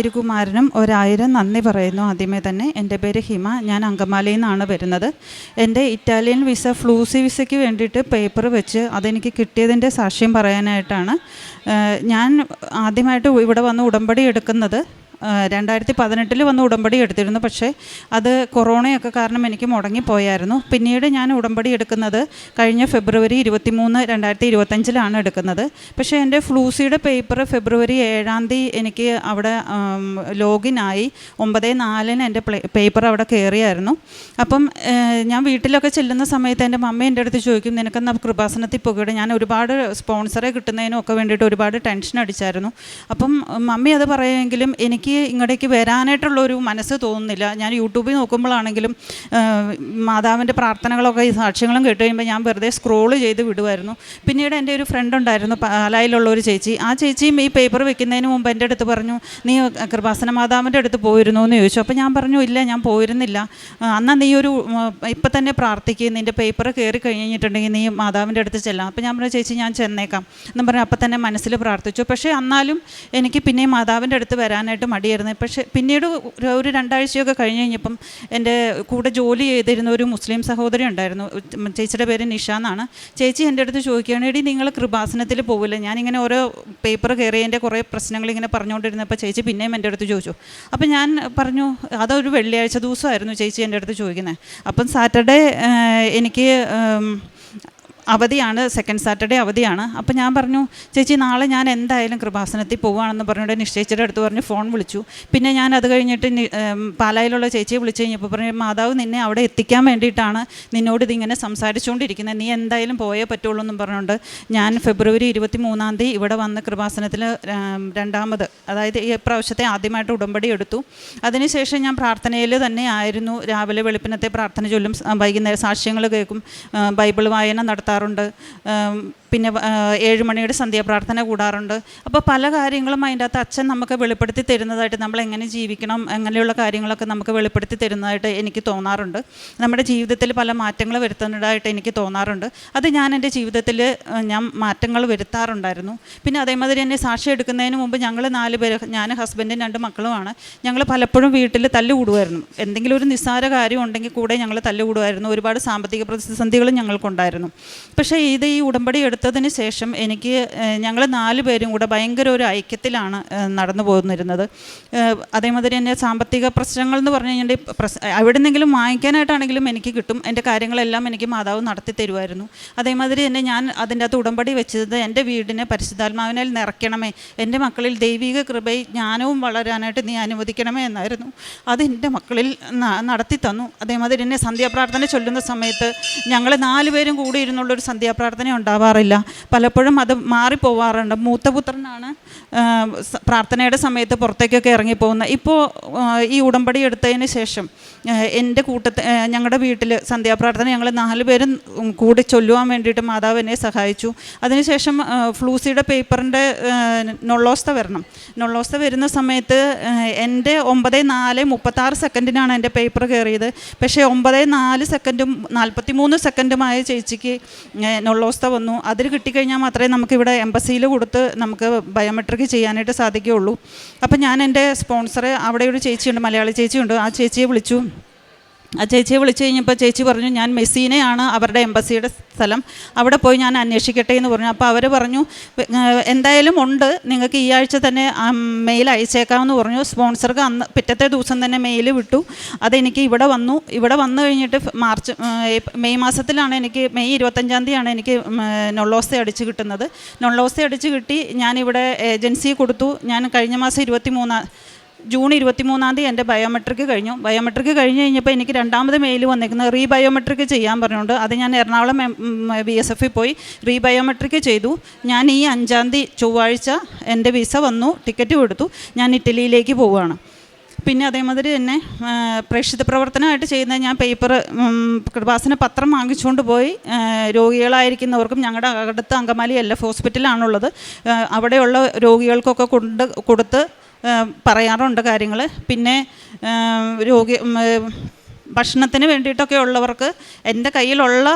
തിരുകുമാരനും ഒരായിരം നന്ദി പറയുന്നു. ആദ്യമേ തന്നെ എന്റെ പേര് ഹിമ. ഞാൻ അങ്കമാലിയിൽ നിന്നാണ് വരുന്നത്. എന്റെ ഇറ്റാലിയൻ വിസ ഫ്ലൂസി വിസയ്ക്ക് വേണ്ടിയിട്ട് പേപ്പർ വെച്ച് അതെനിക്ക് കിട്ടിയതിന്റെ സാക്ഷ്യം പറയാനായിട്ടാണ് ഞാൻ ആദ്യമായിട്ട് ഇവിടെ വന്ന് ഉടമ്പടി എടുക്കുന്നത്. രണ്ടായിരത്തി പതിനെട്ടിൽ വന്ന് ഉടമ്പടി എടുത്തിരുന്നു. പക്ഷേ അത് കൊറോണയൊക്കെ കാരണം എനിക്ക് മുടങ്ങിപ്പോയായിരുന്നു. പിന്നീട് ഞാൻ ഉടമ്പടി എടുക്കുന്നത് കഴിഞ്ഞ ഫെബ്രുവരി ഇരുപത്തി മൂന്ന് രണ്ടായിരത്തി ഇരുപത്തഞ്ചിലാണ് എടുക്കുന്നത്. പക്ഷേ എന്റെ ഫ്ലൂസിയുടെ പേപ്പർ ഫെബ്രുവരി ഏഴാം തീയതി എനിക്ക് അവിടെ ലോഗിനായി ഒമ്പത് നാലിന് എന്റെ പേപ്പർ അവിടെ കയറിയായിരുന്നു. അപ്പം ഞാൻ വീട്ടിലൊക്കെ ചെല്ലുന്ന സമയത്ത് എന്റെ മമ്മ എന്റെ അടുത്ത് ചോദിക്കും നിനക്കെന്നാ കൃപാസനത്തിൽ പോകട്ടെ ഞാൻ ഒരുപാട് സ്പോൺസറെ കിട്ടുന്നതിനും ഒക്കെ വേണ്ടിയിട്ട് ഒരുപാട് ടെൻഷൻ അടിച്ചായിരുന്നു. അപ്പം മമ്മി അത് പറയുമെങ്കിലും എനിക്ക് ഇങ്ങോട്ടേക്ക് വരാനായിട്ടുള്ള ഒരു മനസ്സ് തോന്നുന്നില്ല. ഞാൻ യൂട്യൂബിൽ നോക്കുമ്പോഴാണെങ്കിലും മാതാവിന്റെ പ്രാർത്ഥനകളൊക്കെ ഈ സാക്ഷ്യങ്ങളും കേട്ട് കഴിയുമ്പോൾ ഞാൻ വെറുതെ സ്ക്രോൾ ചെയ്ത് വിടുമായിരുന്നു പിന്നീട് എന്റെ ഒരു ഫ്രണ്ട് ഉണ്ടായിരുന്നു പാലായിലുള്ള ഒരു ചേച്ചി. ആ ചേച്ചിയും ഈ പേപ്പർ വെക്കുന്നതിന് മുമ്പ് എന്റെ അടുത്ത് പറഞ്ഞു നീ കൃപാസന മാതാവിന്റെ അടുത്ത് പോയിരുന്നു? എന്ന് ചോദിച്ചു. അപ്പോൾ ഞാൻ പറഞ്ഞു ഇല്ല ഞാൻ പോയിരുന്നില്ല. അന്നാ നീ ഒരു ഇപ്പം തന്നെ പ്രാർത്ഥിക്കുക നിന്റെ പേപ്പർ കയറി കഴിഞ്ഞിട്ടുണ്ടെങ്കിൽ നീ മാതാവിന്റെ അടുത്ത് ചെല്ലാം. അപ്പോൾ ഞാൻ പറഞ്ഞു ചേച്ചി ഞാൻ ചെന്നേക്കാം. എന്ന് പറഞ്ഞു അപ്പം തന്നെ മനസ്സിൽ പ്രാർത്ഥിച്ചു. പക്ഷേ എന്നാലും എനിക്ക് പിന്നെ മാതാവിന്റെ അടുത്ത് വരാനായിട്ട് മടിയായിരുന്നു പക്ഷേ പിന്നീട് ഒരു- രണ്ടാഴ്ചയൊക്കെ കഴിഞ്ഞ് കഴിഞ്ഞപ്പം എന്റെ കൂടെ ജോലി ചെയ്തിരുന്ന ഒരു മുസ്ലിം സഹോദരി ഉണ്ടായിരുന്നു. ചേച്ചിയുടെ പേര് നിഷ എന്നാണ്. ചേച്ചി എന്റെ അടുത്ത് ചോദിക്കുകയാണ് എടി നിങ്ങൾ കൃപാസനത്തിൽ പോകില്ല ഞാനിങ്ങനെ ഓരോ പേപ്പർ കയറിയതിന്റെ കുറേ പ്രശ്നങ്ങൾ ഇങ്ങനെ പറഞ്ഞുകൊണ്ടിരുന്നപ്പോൾ ചേച്ചി പിന്നെയും എന്റെ അടുത്ത് ചോദിച്ചു. അപ്പം ഞാൻ പറഞ്ഞു അതൊരു വെള്ളിയാഴ്ച ദിവസമായിരുന്നു ചേച്ചി എന്റെ അടുത്ത് ചോദിക്കുന്നത്. അപ്പം സാറ്റർഡേ എനിക്ക് അവധിയാണ് സെക്കൻഡ് സാറ്റർഡേ അവധിയാണ്. അപ്പോൾ ഞാൻ പറഞ്ഞു ചേച്ചി നാളെ ഞാൻ എന്തായാലും കൃപാസനത്തിൽ പോവുകയാണെന്ന് പറഞ്ഞിട്ട് നിശ്ചയിച്ചിട്ട് അടുത്ത് പറഞ്ഞ് ഫോൺ വിളിച്ചു. പിന്നെ ഞാൻ അത് കഴിഞ്ഞിട്ട് പാലായിലുള്ള ചേച്ചിയെ വിളിച്ചു കഴിഞ്ഞപ്പോൾ പറഞ്ഞു മാതാവ് നിന്നെ അവിടെ എത്തിക്കാൻ വേണ്ടിയിട്ടാണ് നിന്നോട് ഇതിങ്ങനെ സംസാരിച്ചുകൊണ്ടിരിക്കുന്നത്. നീ എന്തായാലും പോയേ പറ്റുള്ളൂ എന്നും പറഞ്ഞുകൊണ്ട് ഞാൻ ഫെബ്രുവരി ഇരുപത്തി മൂന്നാം തീയതി ഇവിടെ വന്ന് കൃപാസനത്തിൽ രണ്ടാമത് അതായത് ഈ പ്രാവശ്യത്തെ ആദ്യമായിട്ട് ഉടമ്പടി എടുത്തു. അതിനുശേഷം ഞാൻ പ്രാർത്ഥനയിൽ തന്നെ ആയിരുന്നു. രാവിലെ വെളുപ്പിനത്തെ പ്രാർത്ഥന ചൊല്ലും വൈകുന്നേരം സാക്ഷ്യങ്ങൾ കേൾക്കും ബൈബിൾ വായന നടത്താറുണ്ട്. ആം, പിന്നെ ഏഴ് മണിയുടെ സന്ധ്യാപ്രാർത്ഥന കൂടാറുണ്ട്. അപ്പോൾ പല കാര്യങ്ങളും അതിന്റെ അകത്ത് അച്ഛൻ നമുക്ക് വെളിപ്പെടുത്തി തരുന്നതായിട്ട് നമ്മൾ എങ്ങനെ ജീവിക്കണം അങ്ങനെയുള്ള കാര്യങ്ങളൊക്കെ നമുക്ക് വെളിപ്പെടുത്തി തരുന്നതായിട്ട് എനിക്ക് തോന്നാറുണ്ട്. നമ്മുടെ ജീവിതത്തിൽ പല മാറ്റങ്ങൾ വരുത്തുന്നതായിട്ട് എനിക്ക് തോന്നാറുണ്ട്. അത് ഞാൻ എന്റെ ജീവിതത്തിൽ ഞാൻ മാറ്റങ്ങൾ വരുത്താറുണ്ടായിരുന്നു. പിന്നെ അതേമാതിരി എന്നെ സാക്ഷി എടുക്കുന്നതിന് മുമ്പ് ഞങ്ങൾ നാല് പേര് ഞാൻ ഹസ്ബൻഡും രണ്ട് മക്കളുമാണ്. ഞങ്ങൾ പലപ്പോഴും വീട്ടിൽ തല്ലുകൂടുമായിരുന്നു എന്തെങ്കിലും ഒരു നിസ്സാര കാര്യം ഉണ്ടെങ്കിൽ കൂടെ ഞങ്ങൾ തല്ലുകൂടുമായിരുന്നു ഒരുപാട് സാമ്പത്തിക പ്രതിസന്ധികളും ഞങ്ങൾക്കുണ്ടായിരുന്നു. പക്ഷേ ഇത് ഈ ഉടമ്പടി എടുത്തതിന് ശേഷം എനിക്ക് ഞങ്ങൾ നാല് പേരും കൂടെ ഭയങ്കര ഒരു ഐക്യത്തിലാണ് നടന്നു പോന്നിരുന്നത്. അതേമാതിരി തന്നെ സാമ്പത്തിക പ്രശ്നങ്ങൾ എന്ന് പറഞ്ഞു കഴിഞ്ഞാൽ എവിടെ നിന്നെങ്കിലും വാങ്ങിക്കാനായിട്ടാണെങ്കിലും എനിക്ക് കിട്ടും. എന്റെ കാര്യങ്ങളെല്ലാം എനിക്ക് മാതാവ് നടത്തി തരുമായിരുന്നു. അതേമാതിരി തന്നെ ഞാൻ അതിന്റെ അകത്ത് ഉടമ്പടി വെച്ചത് എന്റെ വീടിനെ പരിശുദ്ധാത്മാവിനാൽ നിറയ്ക്കണമേ. എന്റെ മക്കളിൽ ദൈവിക കൃപയും ജ്ഞാനവും വളരാനായിട്ട് നീ അനുവദിക്കണമേ എന്നായിരുന്നു. അത് എന്റെ മക്കളിൽ നടത്തി തന്നു. അതേമാതിരി തന്നെ സന്ധ്യാപ്രാർത്ഥന ചൊല്ലുന്ന സമയത്ത് ഞങ്ങൾ നാലുപേരും കൂടി ഇരുന്നുള്ളൊരു സന്ധ്യാപ്രാർത്ഥന ഉണ്ടാവാറില്ല. പലപ്പോഴും അത് മാറിപ്പോവാറുണ്ട്. മൂത്തപുത്രനാണ് പ്രാർത്ഥനയുടെ സമയത്ത് പുറത്തേക്കൊക്കെ ഇറങ്ങിപ്പോകുന്നത് ഇപ്പോൾ ഈ ഉടമ്പടി എടുത്തതിന് ശേഷം എന്റെ കൂട്ടത്തിൽ ഞങ്ങളുടെ വീട്ടിൽ സന്ധ്യാപ്രാർത്ഥന ഞങ്ങൾ നാല് പേരും കൂടി ചൊല്ലുവാൻ വേണ്ടിയിട്ട് മാതാവ് എന്നെ സഹായിച്ചു. അതിനുശേഷം ഫ്ലൂസിയുടെ പേപ്പറിന്റെ നൊള്ളോസ്ത വരണം. നൊള്ളോസ്ത വരുന്ന സമയത്ത് എന്റെ ഒമ്പത് നാല് മുപ്പത്താറ് സെക്കൻഡിനാണ് എന്റെ പേപ്പർ കയറിയത്. പക്ഷേ ഒമ്പത് നാല് സെക്കൻഡും നാൽപ്പത്തി മൂന്ന് സെക്കൻഡുമായ ചേച്ചിക്ക് നൊള്ളോസ്ത വന്നു. അതിൽ കിട്ടിക്കഴിഞ്ഞാൽ മാത്രമേ നമുക്കിവിടെ എംബസിയിൽ കൊടുത്ത് നമുക്ക് ബയോമെട്രിക് ചെയ്യാനായിട്ട് സാധിക്കുകയുള്ളൂ. അപ്പം ഞാൻ എന്റെ സ്പോൺസറെ അവിടെ ഒരു ചേച്ചിയുണ്ട് മലയാളി ചേച്ചിയുണ്ട്. ആ ചേച്ചിയെ വിളിച്ചു. ആ ചേച്ചിയെ വിളിച്ചു കഴിഞ്ഞപ്പോൾ ചേച്ചി പറഞ്ഞു ഞാൻ മെസ്സീനെയാണ് അവരുടെ എംബസിയുടെ സ്ഥലം. അവിടെ പോയി ഞാൻ അന്വേഷിക്കട്ടെ എന്ന് പറഞ്ഞു. അപ്പോൾ അവർ പറഞ്ഞു എന്തായാലും ഉണ്ട്. നിങ്ങൾക്ക് ഈ ആഴ്ച തന്നെ മെയിൽ അയച്ചേക്കാമെന്ന് പറഞ്ഞു. സ്പോൺസർക്ക് അന്ന് പിറ്റത്തെ ദിവസം തന്നെ മെയിൽ വിട്ടു. അതെനിക്ക് ഇവിടെ വന്നു. ഇവിടെ വന്നു കഴിഞ്ഞിട്ട് മാർച്ച് മെയ് മാസത്തിലാണ് എനിക്ക് മെയ് ഇരുപത്തഞ്ചാം തീയതിയാണ് എനിക്ക് നൊള്ളോസ്ത അടിച്ച് കിട്ടുന്നത്. നൊള്ളോസ്ത അടിച്ച് കിട്ടി. ഞാനിവിടെ ഏജൻസി കൊടുത്തു. ഞാൻ കഴിഞ്ഞ മാസം ഇരുപത്തി മൂന്നാം ജൂൺ ഇരുപത്തി മൂന്നാം തീയതി എന്റെ ബയോമെട്രിക് കഴിഞ്ഞു. ബയോമെട്രിക് കഴിഞ്ഞ് കഴിഞ്ഞപ്പോൾ എനിക്ക് രണ്ടാമത് മെയിൽ വന്നിരിക്കുന്നത് റീ ബയോമെട്രിക് ചെയ്യാൻ പറഞ്ഞുകൊണ്ട് അത് ഞാൻ എറണാകുളം ബി എസ് എഫിൽ പോയി റീ ബയോമെട്രിക് ചെയ്തു. ഞാൻ ഈ അഞ്ചാം തീയതി ചൊവ്വാഴ്ച എന്റെ വിസ വന്നു ടിക്കറ്റ് കൊടുത്തു. ഞാൻ ഇറ്റലിയിലേക്ക് പോവുകയാണ്. പിന്നെ അതേമാതിരി തന്നെ പ്രേക്ഷിത പ്രവർത്തനമായിട്ട് ചെയ്യുന്ന ഞാൻ പേപ്പർ കൃപാസന പത്രം വാങ്ങിച്ചുകൊണ്ട് പോയി. രോഗികളായിരിക്കുന്നവർക്കും ഞങ്ങളുടെ അടുത്ത് അങ്കമാലി എൽ എഫ് ഹോസ്പിറ്റലാണുള്ളത് അവിടെയുള്ള രോഗികൾക്കൊക്കെ കൊണ്ട് കൊടുത്ത് പറയാറുണ്ട് കാര്യങ്ങൾ പിന്നെ രോഗി ഭക്ഷണത്തിന് വേണ്ടിയിട്ടൊക്കെ ഉള്ളവർക്ക് എന്റെ കയ്യിലുള്ള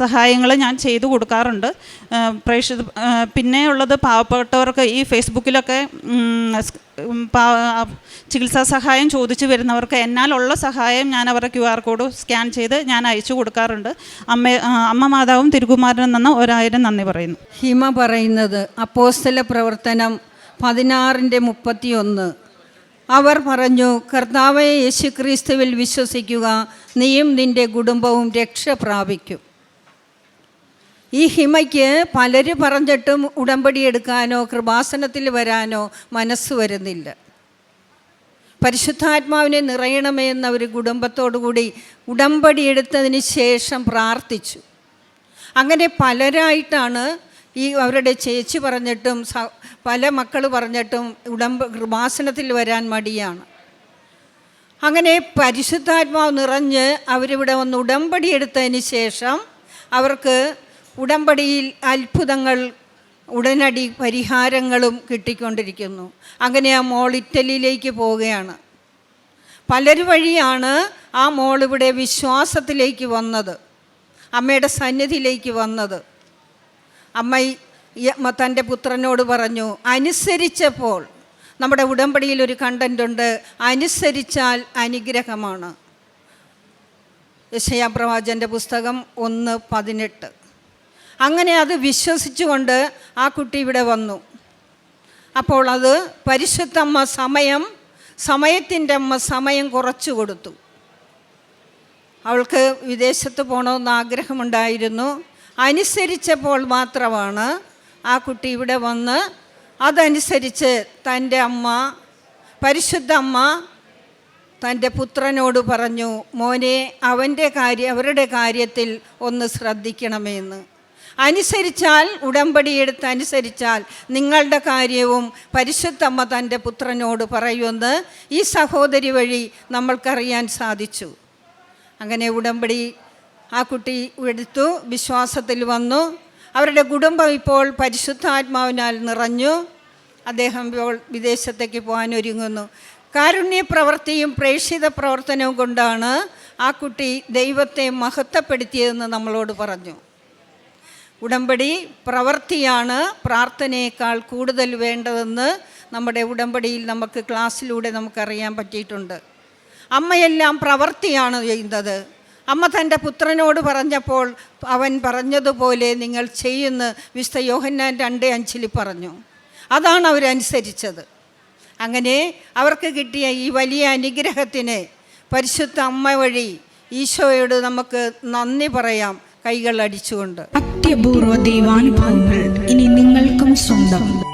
സഹായങ്ങൾ ഞാൻ ചെയ്തു കൊടുക്കാറുണ്ട്. പ്രേക്ഷിത പിന്നെ ഉള്ളത് പാവപ്പെട്ടവർക്ക് ഈ ഫേസ്ബുക്കിലൊക്കെ ചികിത്സാ സഹായം ചോദിച്ചു വരുന്നവർക്ക് എന്നാലുള്ള സഹായം ഞാൻ അവരുടെ ക്യു ആർ കോഡ് സ്കാൻ ചെയ്ത് ഞാൻ അയച്ചു കൊടുക്കാറുണ്ട്. അമ്മ അമ്മ മാതാവും തിരുകുമാരനും നിന്ന് ഒരായിരം നന്ദി പറയുന്നു. ഹിമ പറയുന്നത് അപ്പോസ്തല പ്രവർത്തനം പതിനാറിന്റെ മുപ്പത്തിയൊന്ന്. അവർ പറഞ്ഞു കർത്താവെ യേശുക്രിസ്തുവിൽ വിശ്വസിക്കുക നീയും നിന്റെ കുടുംബവും രക്ഷ പ്രാപിക്കും. ഈ ഹിമയ്ക്ക് പലര് പറഞ്ഞിട്ടും ഉടമ്പടി എടുക്കാനോ കൃപാസനത്തിൽ വരാനോ മനസ്സ് വരുന്നില്ല. പരിശുദ്ധാത്മാവിനെ നിറയണമേ എന്ന ഒരു കുടുംബത്തോടുകൂടി ഉടമ്പടി എടുത്തതിന് ശേഷം പ്രാർത്ഥിച്ചു. അങ്ങനെ പലരായിട്ടാണ് ഈ അവരുടെ ചേച്ചി പറഞ്ഞിട്ടും പല മക്കൾ പറഞ്ഞിട്ടും ഉടമ്പ കൃപാസനത്തിൽ വരാൻ മടിയാണ്. അങ്ങനെ പരിശുദ്ധാത്മാവ് നിറഞ്ഞ് അവരിവിടെ വന്ന് ഉടമ്പടി എടുത്തതിന് ശേഷം അവർക്ക് ഉടമ്പടിയിൽ അത്ഭുതങ്ങൾ ഉടനടി പരിഹാരങ്ങളും കിട്ടിക്കൊണ്ടിരിക്കുന്നു. അങ്ങനെ ആ മോൾ ഇറ്റലിയിലേക്ക് പോവുകയാണ്. പലരു വഴിയാണ് ആ മോൾ വിശ്വാസത്തിലേക്ക് വന്നത്. അമ്മയുടെ സന്നിധിയിലേക്ക് വന്നത്. അമ്മ തന്റെ പുത്രനോട് പറഞ്ഞു അനുസരിച്ചപ്പോൾ നമ്മുടെ ഉടമ്പടിയിൽ ഒരു കണ്ടന്റ് ഉണ്ട് അനുസരിച്ചാൽ അനുഗ്രഹമാണ്. യശയാ പ്രവാചന്റെ പുസ്തകം ഒന്ന് പതിനെട്ട്. അങ്ങനെ അത് വിശ്വസിച്ചുകൊണ്ട് ആ കുട്ടി ഇവിടെ വന്നു. അപ്പോൾ അത് പരിശുദ്ധമ്മ സമയം സമയത്തിന്റെ അമ്മ സമയം കുറച്ചു കൊടുത്തു. അവൾക്ക് വിദേശത്ത് പോകണമെന്ന് ആഗ്രഹമുണ്ടായിരുന്നു. അനുസരിച്ചപ്പോൾ മാത്രമാണ് ആ കുട്ടി ഇവിടെ വന്ന് അതനുസരിച്ച് തന്റെ അമ്മ പരിശുദ്ധ അമ്മ തന്റെ പുത്രനോട് പറഞ്ഞു മോനെ അവന്റെ കാര്യം അവരുടെ കാര്യത്തിൽ ഒന്ന് ശ്രദ്ധിക്കണമെന്ന്. അനുസരിച്ചാൽ ഉടമ്പടി എടുത്ത് അനുസരിച്ചാൽ നിങ്ങളുടെ കാര്യവും പരിശുദ്ധമ്മ തന്റെ പുത്രനോട് പറയുമെന്ന് ഈ സഹോദരി വഴി നമ്മൾക്കറിയാൻ സാധിച്ചു. അങ്ങനെ ഉടമ്പടി ആ കുട്ടി എടുത്തു വിശ്വാസത്തിൽ വന്നു. അവരുടെ കുടുംബം ഇപ്പോൾ പരിശുദ്ധാത്മാവിനാൽ നിറഞ്ഞു. അദ്ദേഹം ഇപ്പോൾ വിദേശത്തേക്ക് പോകാൻ ഒരുങ്ങുന്നു. കാരുണ്യ പ്രവൃത്തിയും പ്രേക്ഷിത പ്രവർത്തനവും കൊണ്ടാണ് ആ കുട്ടി ദൈവത്തെ മഹത്വപ്പെടുത്തിയതെന്ന് നമ്മളോട് പറഞ്ഞു. ഉടമ്പടി പ്രവൃത്തിയാണ് പ്രാർത്ഥനയേക്കാൾ കൂടുതൽ വേണ്ടതെന്ന് നമ്മുടെ ഉടമ്പടിയിൽ നമുക്ക് ക്ലാസ്സിലൂടെ നമുക്കറിയാൻ പറ്റിയിട്ടുണ്ട്. അമ്മയെല്ലാം പ്രവൃത്തിയാണ് ചെയ്യുന്നത്. അമ്മ തന്റെ പുത്രനോട് പറഞ്ഞപ്പോൾ അവൻ പറഞ്ഞതുപോലെ നിങ്ങൾ ചെയ്യുന്ന വിശുദ്ധ യോഹന്നാൻ രണ്ട് അഞ്ചിൽ പറഞ്ഞു. അതാണ് അവരനുസരിച്ചത് അങ്ങനെ അവർക്ക് കിട്ടിയ ഈ വലിയ അനുഗ്രഹത്തിന് പരിശുദ്ധ അമ്മ വഴി ഈശോയോട് നമുക്ക് നന്ദി പറയാം കൈകൾ അടിച്ചുകൊണ്ട്. അത്യപൂർവ ദൈവാനുഭവങ്ങൾ ഇനി നിങ്ങൾക്കും സ്വന്തം.